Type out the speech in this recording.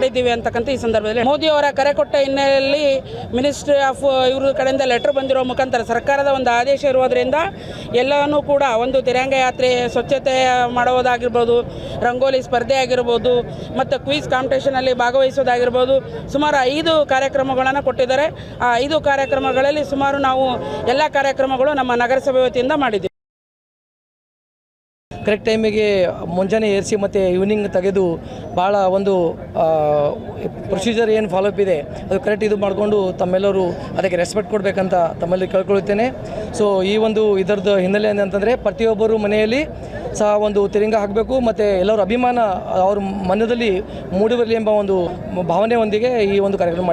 ಮಾಡಿದ್ದೀವಿ ಅಂತಕ್ಕಂಥ ಈ ಸಂದರ್ಭದಲ್ಲಿ ಮೋದಿ ಅವರ ಕರೆ ಕೊಟ್ಟ ಹಿನ್ನೆಲೆಯಲ್ಲಿ ಮಿನಿಸ್ಟ್ರಿ ಆಫ್ ಇವ್ರ ಕಡೆಯಿಂದ ಲೆಟರ್ ಬಂದಿರೋ ಮುಖಾಂತರ ಸರ್ಕಾರದ ಒಂದು ಆದೇಶ ಇರುವುದರಿಂದ ಎಲ್ಲವನ್ನೂ ಕೂಡ ಒಂದು ತಿರಂಗ ಯಾತ್ರೆ ಸ್ವಚ್ಛತೆ ಮಾಡುವುದಾಗಿರ್ಬೋದು, ರಂಗೋಲಿ ಸ್ಪರ್ಧೆ ಆಗಿರ್ಬೋದು, ಮತ್ತು ಕ್ವೀಸ್ ಕಾಂಪಿಟೇಷನಲ್ಲಿ ಭಾಗವಹಿಸೋದಾಗಿರ್ಬೋದು ಸುಮಾರು ಐದು ಕಾರ್ಯಕ್ರಮಗಳನ್ನು ಕೊಟ್ಟಿದ್ದಾರೆ. ಆ ಐದು ಕಾರ್ಯಕ್ರಮಗಳಲ್ಲಿ ಸುಮಾರು ನಾವು ಎಲ್ಲ ಕಾರ್ಯಕ್ರಮಗಳು ನಮ್ಮ ನಗರಸಭೆ ವತಿಯಿಂದ ಮಾಡಿದ್ದೀವಿ. ಕರೆಕ್ಟ್ ಟೈಮಿಗೆ ಮುಂಜಾನೆ ಏರಿಸಿ ಮತ್ತು ಈವ್ನಿಂಗ್ ತೆಗೆದು ಭಾಳ ಒಂದು ಪ್ರೊಸೀಜರ್ ಏನು ಫಾಲೋಅಪ್ ಇದೆ, ಅದು ಕರೆಕ್ಟ್ ಇದು ಮಾಡಿಕೊಂಡು ತಮ್ಮೆಲ್ಲರೂ ಅದಕ್ಕೆ ರೆಸ್ಪೆಕ್ಟ್ ಕೊಡಬೇಕಂತ ತಮ್ಮಲ್ಲಿ ಕೇಳ್ಕೊಳ್ತೇನೆ. ಸೊ ಈ ಒಂದು ಇದರದ್ದು ಹಿನ್ನೆಲೆ ಏನಂತಂದರೆ ಪ್ರತಿಯೊಬ್ಬರು ಮನೆಯಲ್ಲಿ ಸಹ ಒಂದು ತಿರಂಗ ಹಾಕಬೇಕು, ಮತ್ತು ಎಲ್ಲರ ಅಭಿಮಾನ ಅವ್ರ ಮನದಲ್ಲಿ ಮೂಡಿ ಬರಲಿ ಎಂಬ ಒಂದು ಭಾವನೆಯೊಂದಿಗೆ ಈ ಒಂದು ಕಾರ್ಯಕ್ರಮ